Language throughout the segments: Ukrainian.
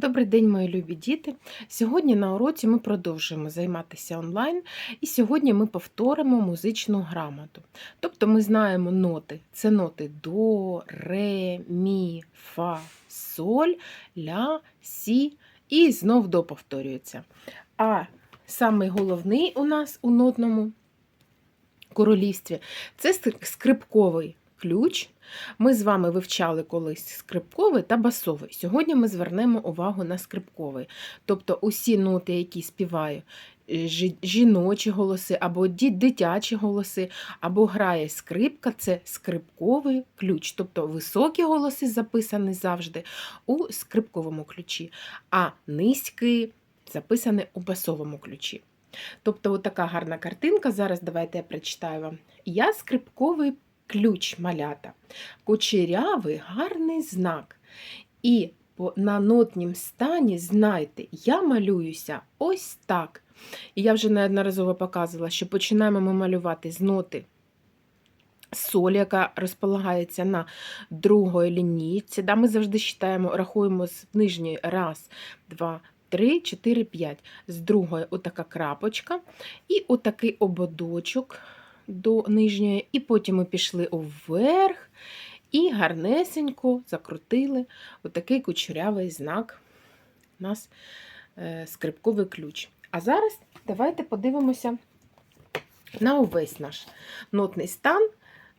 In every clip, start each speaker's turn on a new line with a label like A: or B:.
A: Добрий день, мої любі діти. Сьогодні на уроці ми продовжуємо займатися онлайн, і сьогодні ми повторимо музичну грамоту. Тобто ми знаємо ноти. Це ноти до, ре, мі, фа, соль, ля, сі і знов до повторюється. А самий головний у нас у нотному королівстві це скрипковий ключ. Ми з вами вивчали колись скрипковий та басовий. Сьогодні ми звернемо увагу на скрипковий. Тобто усі ноти, які співаю, е, жіночі голоси, або дитячі голоси, або грає скрипка це скрипковий ключ. Тобто високі голоси записані завжди у скрипковому ключі, а низькі записані у басовому ключі. Тобто, така гарна картинка. Зараз давайте я прочитаю вам. Я скрипковий ключ малята. Кучерявий гарний знак. І на нотнім стані, знайте, я малююся ось так. І я вже неодноразово показувала, що починаємо ми малювати з ноти соль, яка розполагається на другої лінійці. Да, ми завжди считаємо, рахуємо з нижньої раз, два, три, чотири, п'ять. З другої отака крапочка. І отакий ободочок до нижньої, і потім ми пішли вверх і гарнесенько закрутили отакий кучерявий знак у нас е, скрипковий ключ. А зараз давайте подивимося на увесь наш нотний стан.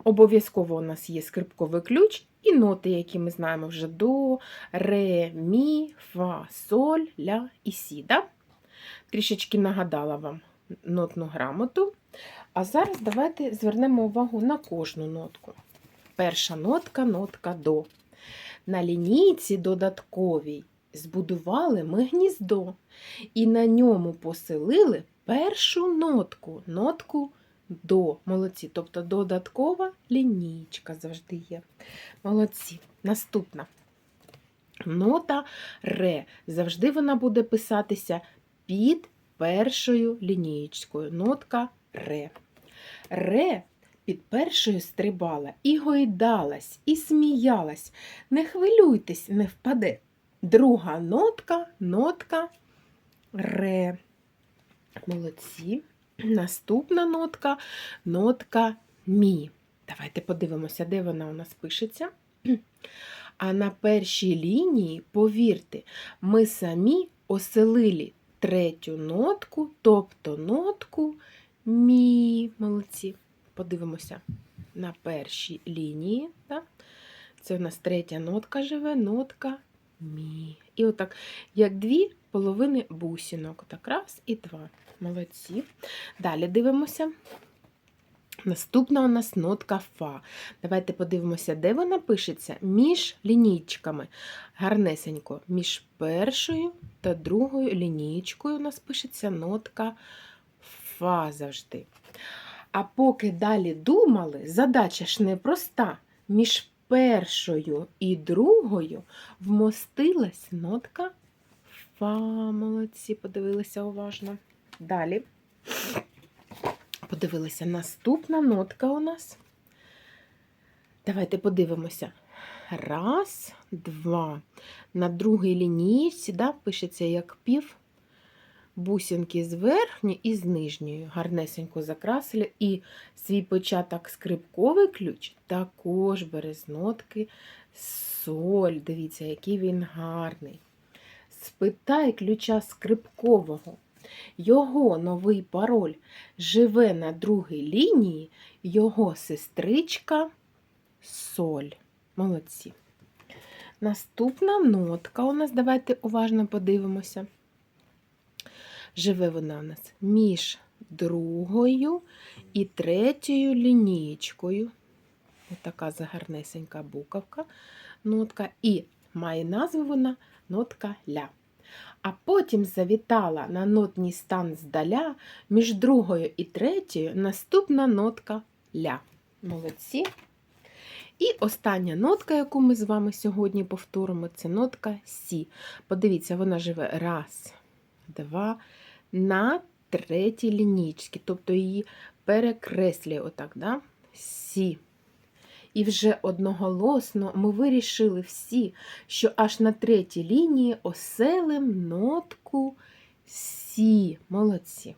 A: Обов'язково у нас є скрипковий ключ і ноти, які ми знаємо вже до, ре, мі, фа, соль, ля і сі. Да? Трішечки нагадала вам нотну грамоту. А зараз давайте звернемо увагу на кожну нотку. Перша нотка нотка до. На лінійці додатковій збудували ми гніздо і на ньому поселили першу нотку, нотку до. Молодці. Тобто додаткова лінійка завжди є. Молодці. Наступна нота ре. Завжди вона буде писатися під першою лінієчкою. Нотка ре. Ре під першою стрибала і гойдалась, і сміялась. Не хвилюйтесь, не впаде. Друга нотка, нотка ре. Молодці. Наступна нотка нотка мі. Давайте подивимося, де вона у нас пишеться. А на першій лінії, повірте, ми самі оселили третю нотку, тобто нотку мі. Молодці. Подивимося на першій лінії. Да? Це у нас третя нотка живе, нотка мі. І отак, як дві половини бусінок. Так, раз і два. Молодці. Далі дивимося. Наступна у нас нотка Фа. Давайте подивимося, де вона пишеться між лінійками. Гарнесенько, між першою та другою лінійкою у нас пишеться нотка Фа завжди. А поки далі думали, задача ж непроста. Між першою і другою вмостилась нотка Фа. Молодці, подивилися уважно. Далі. Подивилися, наступна нотка у нас. Давайте подивимося. Раз, два. На другій лінійці да, пишеться як пів бусинки з верхньої і з нижньої. Гарнесенько закрасили. І свій початок скрипковий ключ також бере з нотки соль. Дивіться, який він гарний. Спитай ключа скрипкового. Його новий пароль живе на другій лінії, його сестричка соль. Молодці. Наступна нотка у нас, давайте уважно подивимося. Живе вона у нас між другою і третьою лінієчкою. Ось така загарнесенька буковка, нотка. І має назву вона нотка ля. А потім завітала на нотній стан здаля між другою і третьою наступна нотка ля. Молодці. І остання нотка, яку ми з вами сьогодні повторимо, це нотка Сі. Подивіться, вона живе раз, два, на третій лінійці, тобто її перекреслює отак, да? Сі. І вже одноголосно ми вирішили всі, що аж на третій лінії оселим нотку Сі. Молодці.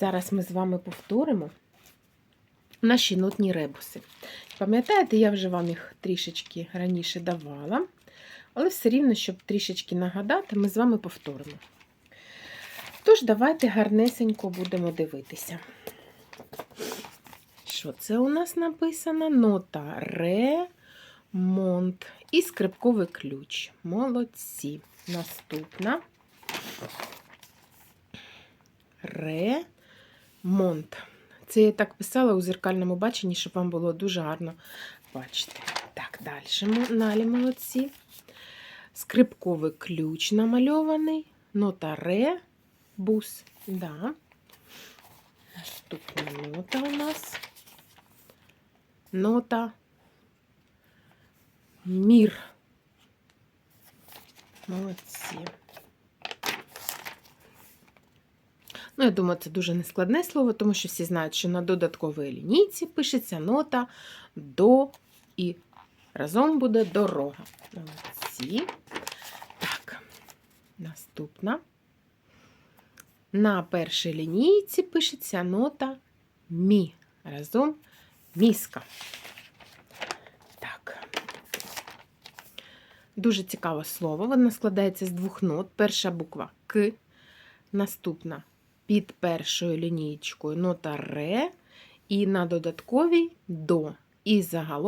A: Зараз ми з вами повторимо наші нотні ребуси. Пам'ятаєте, я вже вам їх трішечки раніше давала, але все рівно, щоб трішечки нагадати, ми з вами повторимо. Тож, давайте гарнесенько будемо дивитися. Що це у нас написано? Нота ре, монт і скрипковий ключ. Молодці. Наступна ре, монт. Це я так писала у зеркальному баченні, щоб вам було дуже гарно бачити. Так, далі налі молодці. Скрипковий ключ намальований. Нота ре, бус. Да. Наступна нота у нас. Нота мір. Молодці. Ну, я думаю, це дуже нескладне слово, тому що всі знають, що на додатковій лінійці пишеться нота до і разом буде дорога. Молодці. Так, наступна. На першій лінійці пишеться нота мі. Разом міска. Так. Дуже цікаве слово. Воно складається з двох нот. Перша буква К, наступна під першою лінієчкою нота ре, і на додатковій до. І загалом